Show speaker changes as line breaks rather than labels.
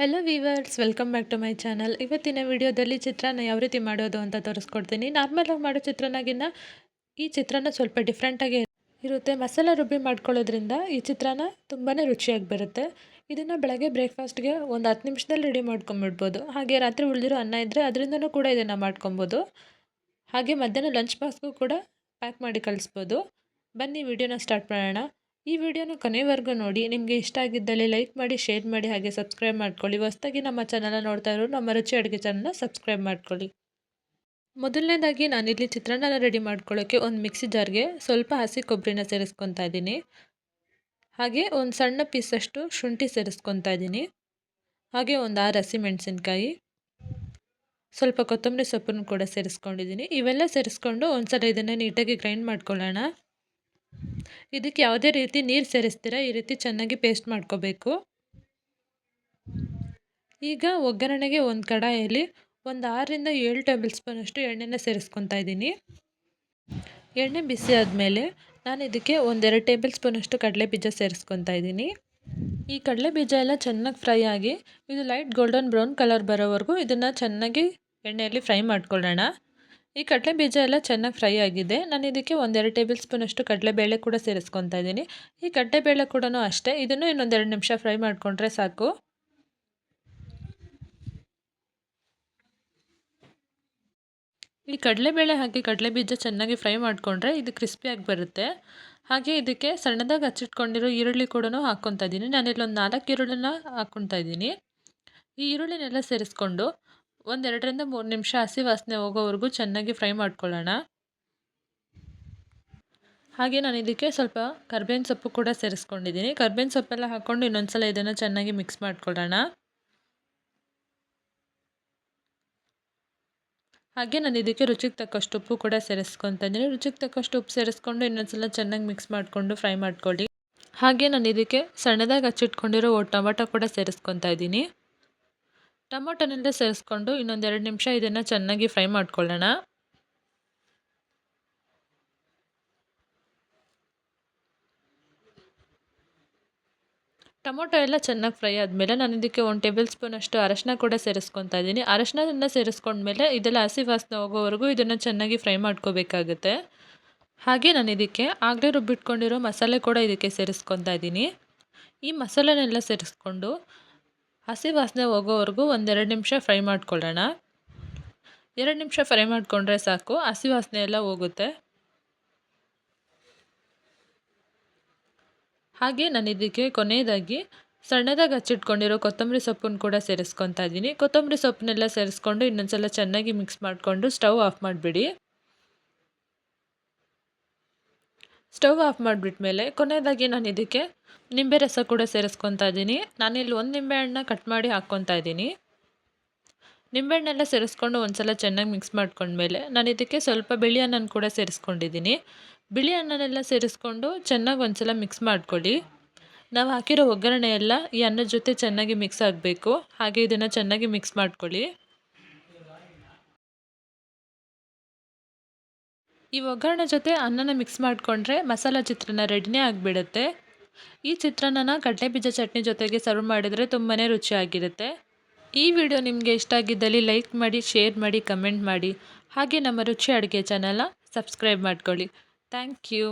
Hello viewers welcome back to my channel ಇವತ್ತಿನ ವಿಡಿಯೋದಲ್ಲಿ ಚಿತ್ರಾನ್ನ ಯಾವ ರೀತಿ ಮಾಡೋದು ಅಂತ ತೋರಿಸ್ಕೊಡ್ತೀನಿ. ನಾರ್ಮಲಾಗಿ ಮಾಡೋ ಚಿತ್ರಾನ್ನಗಿನ್ನ ಈ ಚಿತ್ರಾನ್ನ ಸ್ವಲ್ಪ ಡಿಫ್ರೆಂಟಾಗಿ ಇರುತ್ತೆ. ಮಸಾಲ ರುಬ್ಬಿ ಮಾಡ್ಕೊಳ್ಳೋದ್ರಿಂದ ಈ ಚಿತ್ರಾನ್ನ ತುಂಬಾ ರುಚಿಯಾಗಿ ಬರುತ್ತೆ. ಇದನ್ನು ಬೆಳಗ್ಗೆ ಬ್ರೇಕ್ಫಾಸ್ಟ್ಗೆ ಒಂದು ಹತ್ತು ನಿಮಿಷದಲ್ಲಿ ರೆಡಿ ಮಾಡ್ಕೊಂಬಿಡ್ಬೋದು. ಹಾಗೆ ರಾತ್ರಿ ಉಳಿದಿರೋ ಅನ್ನ ಇದ್ದರೆ ಅದರಿಂದನೂ ಕೂಡ ಇದನ್ನು ಮಾಡ್ಕೊಬೋದು. ಹಾಗೆ ಮಧ್ಯಾಹ್ನ ಲಂಚ್ ಬಾಕ್ಸ್ಗೂ ಕೂಡ ಪ್ಯಾಕ್ ಮಾಡಿ ಕಳಿಸ್ಬೋದು. ಬನ್ನಿ, ವಿಡಿಯೋನ ಸ್ಟಾರ್ಟ್ ಮಾಡೋಣ. ಈ ವಿಡಿಯೋನ ಕೊನೆವರೆಗೂ ನೋಡಿ. ನಿಮಗೆ ಇಷ್ಟ ಆಗಿದ್ದಲ್ಲಿ ಲೈಕ್ ಮಾಡಿ ಶೇರ್ ಮಾಡಿ, ಹಾಗೆ ಸಬ್ಸ್ಕ್ರೈಬ್ ಮಾಡ್ಕೊಳ್ಳಿ. ಹೊಸ್ದಾಗಿ ನಮ್ಮ ಚಾನಲ್ನ ನೋಡ್ತಾ ಇರೋರು ನಮ್ಮ ರುಚಿ ಅಡುಗೆ ಚಾನಲ್ನ ಸಬ್ಸ್ಕ್ರೈಬ್ ಮಾಡ್ಕೊಳ್ಳಿ. ಮೊದಲನೇದಾಗಿ ನಾನಿಲ್ಲಿ ಚಿತ್ರಾನ್ನ ರೆಡಿ ಮಾಡ್ಕೊಳ್ಳೋಕ್ಕೆ ಒಂದು ಮಿಕ್ಸಿ ಜಾರ್ಗೆ ಸ್ವಲ್ಪ ಹಸಿ ಕೊಬ್ಬರಿನ ಸೇರಿಸ್ಕೊತಾ ಇದ್ದೀನಿ. ಹಾಗೆ ಒಂದು ಸಣ್ಣ ಪೀಸಷ್ಟು ಶುಂಠಿ ಸೇರಿಸ್ಕೊತಾ ಇದ್ದೀನಿ. ಹಾಗೆ ಒಂದು ಆರು ಹಸಿಮೆಣಸಿನ್ಕಾಯಿ ಸ್ವಲ್ಪ ಕೊತ್ತಂಬರಿ ಸೊಪ್ಪನ್ನು ಕೂಡ ಸೇರಿಸ್ಕೊಂಡಿದ್ದೀನಿ. ಇವೆಲ್ಲ ಸೇರಿಸ್ಕೊಂಡು ಒಂದು ಸಲ ಇದನ್ನು ನೀಟಾಗಿ ಗ್ರೈಂಡ್ ಮಾಡ್ಕೊಳ್ಳೋಣ. ಇದಕ್ಕೆ ಯಾವುದೇ ರೀತಿ ನೀರು ಸೇರಿಸ್ತೀರ? ಈ ರೀತಿ ಚೆನ್ನಾಗಿ ಪೇಸ್ಟ್ ಮಾಡ್ಕೋಬೇಕು. ಈಗ ಒಗ್ಗರಣೆಗೆ ಒಂದು ಕಡಾಯಲ್ಲಿ ಒಂದು ಆರರಿಂದ ಏಳು ಟೇಬಲ್ ಸ್ಪೂನಷ್ಟು ಎಣ್ಣೆನ ಸೇರಿಸ್ಕೊತಾ ಇದ್ದೀನಿ. ಎಣ್ಣೆ ಬಿಸಿ ಆದಮೇಲೆ ನಾನು ಇದಕ್ಕೆ ಒಂದೆರಡು ಟೇಬಲ್ ಸ್ಪೂನಷ್ಟು ಕಡಲೆ ಬೀಜ ಸೇರಿಸ್ಕೊತಾ ಇದ್ದೀನಿ. ಈ ಕಡಲೆ ಬೀಜ ಎಲ್ಲ ಚೆನ್ನಾಗಿ ಫ್ರೈ ಆಗಿ ಇದು ಲೈಟ್ ಗೋಲ್ಡನ್ ಬ್ರೌನ್ ಕಲರ್ ಬರೋವರೆಗೂ ಇದನ್ನು ಚೆನ್ನಾಗಿ ಎಣ್ಣೆಯಲ್ಲಿ ಫ್ರೈ ಮಾಡ್ಕೊಳ್ಳೋಣ. ಈ ಕಡಲೆ ಬೀಜ ಎಲ್ಲ ಚೆನ್ನಾಗಿ ಫ್ರೈ ಆಗಿದೆ. ನಾನು ಇದಕ್ಕೆ ಒಂದೆರಡು ಟೇಬಲ್ ಸ್ಪೂನಷ್ಟು ಕಡಲೆಬೇಳೆ ಕೂಡ ಸೇರಿಸ್ಕೊತಾ ಇದ್ದೀನಿ. ಈ ಕಡಲೆಬೇಳೆ ಕೂಡ ಅಷ್ಟೇ. ಇದನ್ನು ಇನ್ನೊಂದೆರಡು ನಿಮಿಷ ಫ್ರೈ ಮಾಡಿಕೊಂಡ್ರೆ ಸಾಕು. ಈ ಕಡಲೆಬೇಳೆ ಹಾಕಿ ಕಡಲೆ ಬೀಜ ಚೆನ್ನಾಗಿ ಫ್ರೈ ಮಾಡಿಕೊಂಡ್ರೆ ಇದು ಕ್ರಿಸ್ಪಿಯಾಗಿ ಬರುತ್ತೆ. ಹಾಗೆ ಇದಕ್ಕೆ ಸಣ್ಣದಾಗಿ ಹಚ್ಚಿಟ್ಕೊಂಡಿರೋ ಈರುಳ್ಳಿ ಕೂಡ ಹಾಕ್ಕೊತಾ ಇದ್ದೀನಿ. ನಾನಿಲ್ಲೊಂದು ನಾಲ್ಕು ಈರುಳ್ಳಿನ ಹಾಕ್ಕೊತಾ ಇದ್ದೀನಿ. ಈ ಈರುಳ್ಳಿನೆಲ್ಲ ಸೇರಿಸ್ಕೊಂಡು ಒಂದೆರಡರಿಂದ ಮೂರು ನಿಮಿಷ ಹಸಿ ವಾಸನೆ ಹೋಗೋವರೆಗೂ ಚೆನ್ನಾಗಿ ಫ್ರೈ ಮಾಡ್ಕೊಳ್ಳೋಣ. ಹಾಗೆ ನಾನು ಇದಕ್ಕೆ ಸ್ವಲ್ಪ ಕರ್ಬೇವಿನ ಸೊಪ್ಪು ಕೂಡ ಸೇರಿಸ್ಕೊಂಡಿದ್ದೀನಿ. ಕರ್ಬೇವಿನ ಸೊಪ್ಪೆಲ್ಲ ಹಾಕ್ಕೊಂಡು ಇನ್ನೊಂದು ಸಲ ಇದನ್ನು ಚೆನ್ನಾಗಿ ಮಿಕ್ಸ್ ಮಾಡ್ಕೊಳ್ಳೋಣ. ಹಾಗೆ ನಾನು ಇದಕ್ಕೆ ರುಚಿಗೆ ತಕ್ಕಷ್ಟು ಉಪ್ಪು ಕೂಡ ಇದ್ದೀನಿ. ರುಚಿಗೆ ತಕ್ಕಷ್ಟು ಉಪ್ಪು ಸೇರಿಸ್ಕೊಂಡು ಇನ್ನೊಂದ್ಸಲ ಚೆನ್ನಾಗಿ ಮಿಕ್ಸ್ ಮಾಡಿಕೊಂಡು ಫ್ರೈ ಮಾಡ್ಕೊಳ್ಳಿ. ಹಾಗೆ ನಾನು ಇದಕ್ಕೆ ಸಣ್ಣದಾಗಿ ಹಚ್ಚಿಟ್ಕೊಂಡಿರೋ ಟೊಮೆಟೊ ಕೂಡ ಸೇರಿಸ್ಕೊತಾ ಇದ್ದೀನಿ. ಟೊಮೊಟೊನೆಲ್ಲ ಸೇರಿಸ್ಕೊಂಡು ಇನ್ನೊಂದು ಎರಡು ನಿಮಿಷ ಇದನ್ನು ಚೆನ್ನಾಗಿ ಫ್ರೈ ಮಾಡ್ಕೊಳ್ಳೋಣ. ಟೊಮೊಟೊ ಎಲ್ಲ ಚೆನ್ನಾಗಿ ಫ್ರೈ ಆದಮೇಲೆ ನಾನು ಇದಕ್ಕೆ ಒಂದು ಟೇಬಲ್ ಸ್ಪೂನ್ ಅಷ್ಟು ಅರಶಿನ ಕೂಡ ಸೇರಿಸ್ಕೊತಾ ಇದ್ದೀನಿ. ಅರಶಿನದಿಂದ ಸೇರಿಸ್ಕೊಂಡ್ಮೇಲೆ ಇದೆಲ್ಲ ಹಸಿ ವಾಸನೆ ಹೋಗೋವರೆಗೂ ಇದನ್ನು ಚೆನ್ನಾಗಿ ಫ್ರೈ ಮಾಡ್ಕೋಬೇಕಾಗುತ್ತೆ. ಹಾಗೆ ನಾನು ಇದಕ್ಕೆ ಆಗಲೇ ರುಬ್ಬಿಟ್ಕೊಂಡಿರೋ ಮಸಾಲೆ ಕೂಡ ಇದಕ್ಕೆ ಸೇರಿಸ್ಕೊತಾ ಇದ್ದೀನಿ. ಈ ಮಸಾಲೆನೆಲ್ಲ ಸೇರಿಸ್ಕೊಂಡು ಹಸಿ ವಾಸನೆ ಹೋಗೋವರೆಗೂ ಒಂದೆರಡು ನಿಮಿಷ ಫ್ರೈ ಮಾಡ್ಕೊಳ್ಳೋಣ. ಎರಡು ನಿಮಿಷ ಫ್ರೈ ಮಾಡಿಕೊಂಡ್ರೆ ಸಾಕು, ಹಸಿ ವಾಸನೆ ಎಲ್ಲ ಹೋಗುತ್ತೆ. ಹಾಗೆ ನಾನು ಇದಕ್ಕೆ ಕೊನೆಯದಾಗಿ ಸಣ್ಣದಾಗಿ ಹಚ್ಚಿಟ್ಕೊಂಡಿರೋ ಕೊತ್ತಂಬರಿ ಸೊಪ್ಪನ್ನು ಕೂಡ ಸೇರಿಸ್ಕೊತಾ ಇದ್ದೀನಿ. ಕೊತ್ತಂಬರಿ ಸೊಪ್ಪನ್ನೆಲ್ಲ ಸೇರಿಸ್ಕೊಂಡು ಇನ್ನೊಂದ್ಸಲ ಚೆನ್ನಾಗಿ ಮಿಕ್ಸ್ ಮಾಡಿಕೊಂಡು ಸ್ಟವ್ ಆಫ್ ಮಾಡಿಬಿಡಿ. ಸ್ಟವ್ ಆಫ್ ಮಾಡಿಬಿಟ್ಮೇಲೆ ಕೊನೆಯದಾಗಿ ನಾನು ಇದಕ್ಕೆ ನಿಂಬೆ ರಸ ಕೂಡ ಸೇರಿಸ್ಕೊತಾ ಇದ್ದೀನಿ. ನಾನಿಲ್ಲಿ ಒಂದು ನಿಂಬೆಹಣ್ಣನ್ನ ಕಟ್ ಮಾಡಿ ಹಾಕ್ಕೊತಾ ಇದ್ದೀನಿ. ನಿಂಬೆಹಣ್ಣೆಲ್ಲ ಸೇರಿಸ್ಕೊಂಡು ಒಂದು ಸಲ ಚೆನ್ನಾಗಿ ಮಿಕ್ಸ್ ಮಾಡ್ಕೊಂಡ್ಮೇಲೆ ನಾನು ಇದಕ್ಕೆ ಸ್ವಲ್ಪ ಬಿಳಿ ಅನ್ನನ ಕೂಡ ಸೇರಿಸ್ಕೊಂಡಿದ್ದೀನಿ. ಬಿಳಿ ಅನ್ನನೆಲ್ಲ ಸೇರಿಸ್ಕೊಂಡು ಚೆನ್ನಾಗಿ ಒಂದು ಸಲ ಮಿಕ್ಸ್ ಮಾಡ್ಕೊಳ್ಳಿ. ನಾವು ಹಾಕಿರೋ ಒಗ್ಗರಣೆ ಎಲ್ಲ ಈ ಅನ್ನದ ಜೊತೆ ಚೆನ್ನಾಗಿ ಮಿಕ್ಸ್ ಆಗಬೇಕು. ಹಾಗೆ ಇದನ್ನು ಚೆನ್ನಾಗಿ ಮಿಕ್ಸ್ ಮಾಡ್ಕೊಳ್ಳಿ. ಈ ಒಗ್ಗರಣೆ ಜೊತೆ ಅನ್ನನ ಮಿಕ್ಸ್ ಮಾಡಿಕೊಂಡ್ರೆ ಮಸಾಲ ಚಿತ್ರಾನ್ನ ರೆಡಿನೇ ಆಗಿಬಿಡುತ್ತೆ. ಈ ಚಿತ್ರಾನ್ನನ ಕಡಲೆಬೀಜ ಚಟ್ನಿ ಜೊತೆಗೆ ಸರ್ವ್ ಮಾಡಿದರೆ ತುಂಬಾ ರುಚಿಯಾಗಿರುತ್ತೆ. ಈ ವಿಡಿಯೋ ನಿಮಗೆ ಇಷ್ಟ ಆಗಿದ್ದಲ್ಲಿ ಲೈಕ್ ಮಾಡಿ ಶೇರ್ ಮಾಡಿ ಕಮೆಂಟ್ ಮಾಡಿ. ಹಾಗೆ ನಮ್ಮ ರುಚಿ ಅಡುಗೆ ಚಾನಲ್ನ ಸಬ್ಸ್ಕ್ರೈಬ್ ಮಾಡ್ಕೊಳ್ಳಿ. Thank you